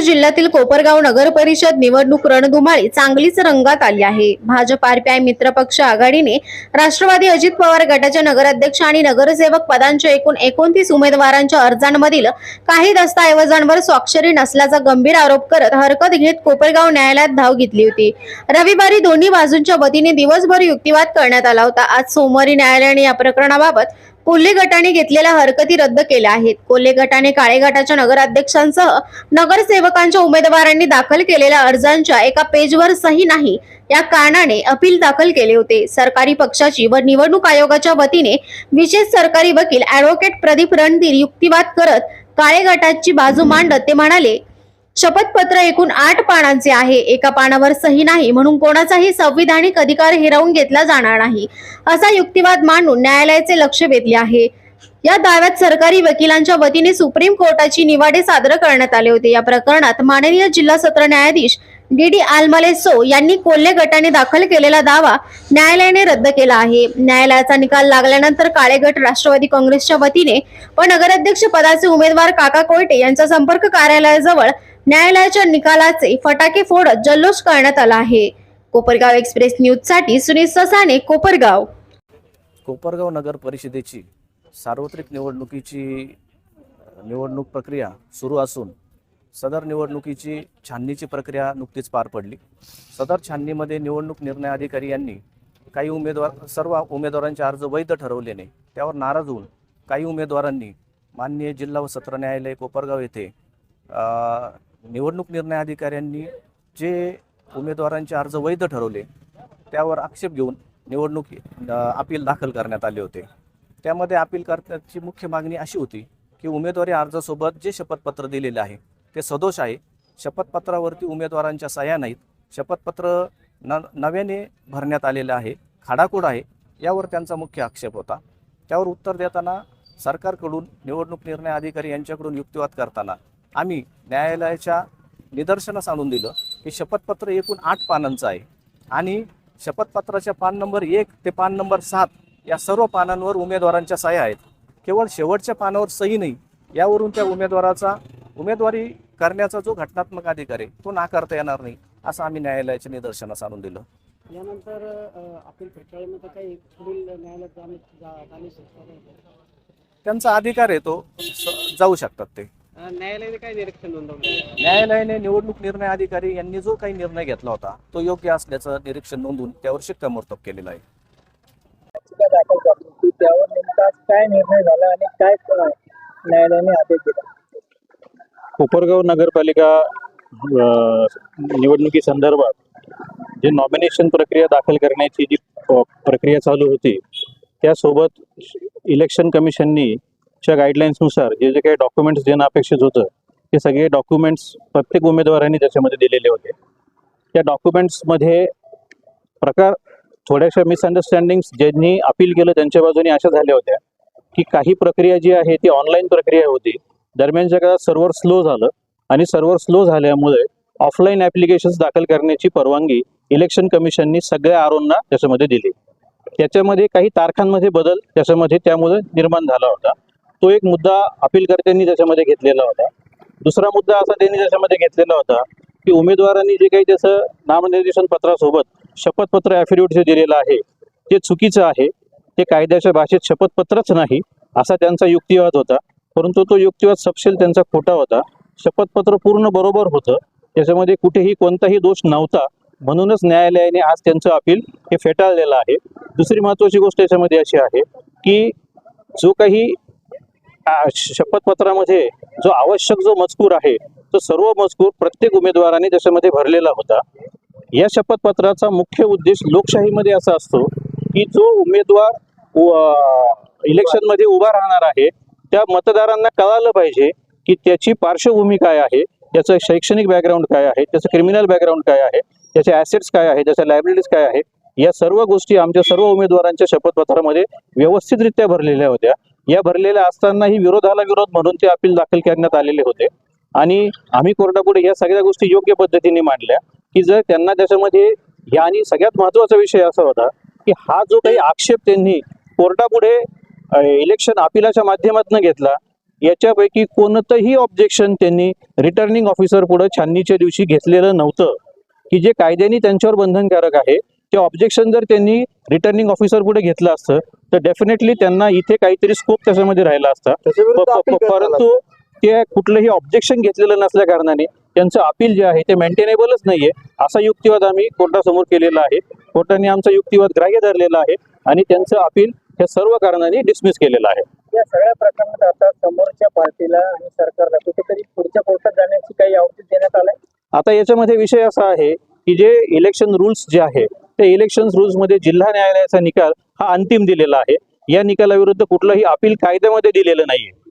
जिल्ह्यातील कोपरगाव नगर परिषद निवडणूक रणधुमाळी चांगलीच रंगात आली आहे. भाजप आरपीआय मित्रपक्ष आघाडीने राष्ट्रवादी अजित पवार गटाच्या नगराध्यक्ष आणि नगरसेवक पदांच्या एकूण एकोणतीस उमेदवारांच्या अर्जांमधील काही दस्तऐवजांवर स्वाक्षरी नसल्याचा गंभीर आरोप करत हरकत घेत कोपरगाव न्यायालयात धाव घेतली होती. रविवारी दोन्ही बाजूंच्या वतीने दिवसभर युक्तिवाद करण्यात आला होता. आज सोमवारी न्यायालयाने या प्रकरणाबाबत कोल्हे गटाने घेतलेल्या हरकती रद्द केल्या आहेत. कोल्हे गटाने काळे गटाच्या नगराध्यक्षांसह नगरसेवकांच्या उमेदवारांनी दाखल केलेल्या अर्जांच्या एका पेजवर सही नाही. या कारणाने अपील दाखल केले होते. सरकारी पक्षाची व निवडणूक आयोगाच्या वतीने विशेष सरकारी वकील ऍडव्होकेट प्रदीप रणधीर युक्तिवाद करत काळे गटाची बाजू मांडत ते म्हणाले शपथपत्र एकूण आठ पानांचे आहे. एका पानावर सही नाही म्हणून कोणाचाही संविधानिक अधिकार हिरावून घेतला जाणार नाही असा युक्तिवाद मांडून न्यायालयाचे लक्ष वेधले आहे. या दाव्यात सरकारी वकिलांच्या वतीने सुप्रीम कोर्टाची निवाडे सादर करण्यात आले होते. या प्रकरणात माननीय जिल्हा सत्र न्यायाधीश डी डी आलमले सो यांनी कोल्हे गटाने दाखल केलेला दावा न्यायालयाने रद्द केला आहे. न्यायालयाचा निकाल लागल्यानंतर काळे गट राष्ट्रवादी काँग्रेसच्या वतीने व नगराध्यक्ष पदाचे उमेदवार काका कोयटे यांचा संपर्क कार्यालयाजवळ न्यायालयाच्या निकालाचे फटाके फोड जल्लोष करण्यात आला आहे. कोपरगाव एक्सप्रेस न्यूजसाठी सुनील ससाने कोपरगाव. कोपरगाव नगर परिषदेची सार्वत्रिक निवडणुकीची निवडणूक प्रक्रिया सुरू असून सदर निवडणुकीची छाननीची प्रक्रिया नुकतीच पार पडली. सदर छाननीमध्ये निवडणूक निर्णय अधिकारी यांनी काही उमेदवार सर्व उमेदवारांचे अर्ज वैध ठरवल्याने त्यावर नाराज होऊन काही उमेदवारांनी माननीय जिल्हा व सत्र न्यायालय कोपरगाव येथे निवडणूक निर्णय अधिकाऱ्यांनी जे उमेदवारांचे अर्ज वैध ठरवले त्यावर आक्षेप घेऊन निवडणूक अपील दाखल करण्यात आले होते. त्यामध्ये अपील करण्याची मुख्य मागणी अशी होती की उमेदवारी अर्जासोबत जे शपथपत्र दिलेले आहे ते सदोष आहे. शपथपत्रावरती उमेदवारांच्या सह्या नाहीत. शपथपत्र न नव्याने भरण्यात आलेलं आहे खाडाखोड आहे यावर त्यांचा मुख्य आक्षेप होता. त्यावर उत्तर देताना सरकारकडून निवडणूक निर्णय अधिकारी यांच्याकडून युक्तिवाद करताना आम्ही न्यायालयाच्या निदर्शनास आणून दिलं की शपथपत्र एकूण आठ पानांचं आहे. आणि शपथपत्राच्या पान नंबर एक ते पान नंबर सात या सर्व पानांवर उमेदवारांच्या सह्या आहेत. केवळ शेवटच्या पानावर सही नाही यावरून त्या उमेदवाराचा उमेदवारी करण्याचा जो घटनात्मक अधिकार आहे तो नाकारता येणार नाही असं आम्ही न्यायालयाच्या निदर्शनास आणून दिलं. यानंतर काही पुढील न्यायालयात? त्यांचा अधिकार आहे तो जाऊ शकतात ते. न्यायालयाने काय निरीक्षण नोंदवलं? न्यायालयाने निवडणूक निर्णय अधिकारी यांनी जो काही निर्णय घेतला होता तो योग्य असल्याचं निरीक्षण नोंदवून त्यावर शिक्कामोर्तब केलेलं आहे. त्यावर नेमका काय निर्णय झाला आणि काय अ, न्यायालयाने आदेश दिला? कोपरगाव नगरपालिका अ, निवडणुकीसंदर्भात जे नॉमिनेशन प्रक्रिया दाखल करण्याची जी प्रक्रिया चालू होती त्यासोबत इलेक्शन कमिशननी च्या गाईडलाईन्सनुसार जे जे काही डॉक्युमेंट्स देणं अपेक्षित होतं ते सगळे डॉक्युमेंट्स प्रत्येक उमेदवारांनी त्याच्यामध्ये दिलेले होते. त्या डॉक्युमेंट्समध्ये प्रकार थोड्याशा मिसअंडरस्टँडिंग्स ज्यांनी अपील केलं त्यांच्या बाजूने अशा झाल्या होत्या की काही प्रक्रिया जी आहे ती ऑनलाईन प्रक्रिया होती. दरम्यानच्या काळात सर्व्हर स्लो झालं आणि सर्व्हर स्लो झाल्यामुळे ऑफलाईन ॲप्लिकेशन्स दाखल करण्याची परवानगी इलेक्शन कमिशननी सगळ्या आरोंना त्याच्यामध्ये दिली. त्याच्यामध्ये काही तारखांमध्ये बदल त्याच्यामध्ये त्यामुळे निर्माण झाला होता. तो एक मुद्दा अपीलकर्त्यांनी त्याच्यामध्ये घेतलेला होता. दुसरा मुद्दा असा त्यांनी त्याच्यामध्ये घेतलेला होता की उमेदवारांनी जे काही त्याचं नामनिर्देशन पत्रासोबत शपथपत्र ॲफिडेविट जे दिलेलं आहे ते चुकीचं आहे ते कायद्याच्या भाषेत शपथपत्रच नाही असा त्यांचा युक्तिवाद होता. परंतु तो युक्तिवाद सपशेल त्यांचा खोटा होता. शपथपत्र पूर्ण बरोबर होतं. त्याच्यामध्ये कुठेही कोणताही दोष नव्हता. म्हणूनच न्यायालयाने आज त्यांचं अपील हे फेटाळलेलं आहे. दुसरी महत्त्वाची गोष्ट याच्यामध्ये अशी आहे की जो काही शपथपत्रामध्ये जो आवश्यक जो मजकूर आहे तो सर्व मजकूर प्रत्येक उमेदवाराने त्याच्यामध्ये भरलेला होता. या शपथपत्राचा मुख्य उद्देश लोकशाहीमध्ये असा असतो की जो उमेदवार इलेक्शनमध्ये उभा राहणार आहे त्या मतदारांना कळालं पाहिजे की त्याची पार्श्वभूमी काय आहे त्याचं शैक्षणिक बॅकग्राऊंड काय आहे त्याचं क्रिमिनल बॅकग्राऊंड काय आहे त्याचे ॲसेट्स काय आहे त्याच्या लायब्ररीज काय आहे या सर्व गोष्टी आमच्या सर्व उमेदवारांच्या शपथपत्रामध्ये व्यवस्थितरित्या भरलेल्या होत्या. या भरलेल्या असतानाही विरोधाला विरोध म्हणून ते अपील दाखल करण्यात आलेले होते. आणि आम्ही कोर्टापुढे या सगळ्या गोष्टी योग्य पद्धतीने मांडल्या की जर त्यांना त्याच्यामध्ये या आणि सगळ्यात महत्त्वाचा विषय असा होता की हा जो काही आक्षेप त्यांनी कोर्टापुढे इलेक्शन अपिलाच्या माध्यमातून घेतला याच्यापैकी कोणतंही ऑब्जेक्शन त्यांनी रिटर्निंग ऑफिसर पुढे छाननीच्या दिवशी घेतलेलं नव्हतं की जे कायद्याने त्यांच्यावर बंधनकारक आहे. ते ऑब्जेक्शन जर त्यांनी रिटर्निंग ऑफिसर पुढे घेतलं असतं तर डेफिनेटली त्यांना इथे काहीतरी स्कोप त्याच्यामध्ये राहिला असता. परंतु ते कुठलंही ऑब्जेक्शन घेतलेलं नसल्या कारणाने त्यांचं अपील जे आहे ते मेंटेनेबलच नाहीये. असा युक्तिवाद आम्ही कोर्टासमोर केलेला आहे. कोर्टाने आमचा युक्तिवाद ग्राह्य धरलेला आहे आणि त्यांचं अपील हे सर्व कारणाने डिसमिस केलेलं आहे. या सगळ्या प्रकरणात आता समोरच्या पार्टीला आणि सरकारला कुठेतरी पुढच्या कोर्टात जाण्याची काही अवधी देण्यात आलाय? आता याच्यामध्ये विषय असा आहे की जे इलेक्शन रुल्स जे आहे ते इलेक्शन रुल्समध्ये जिल्हा न्यायालयाचा निकाल हा अंतिम दिलेला आहे. या निकालाविरुद्ध कुठलंही अपील कायद्यामध्ये दिलेलं नाहीये.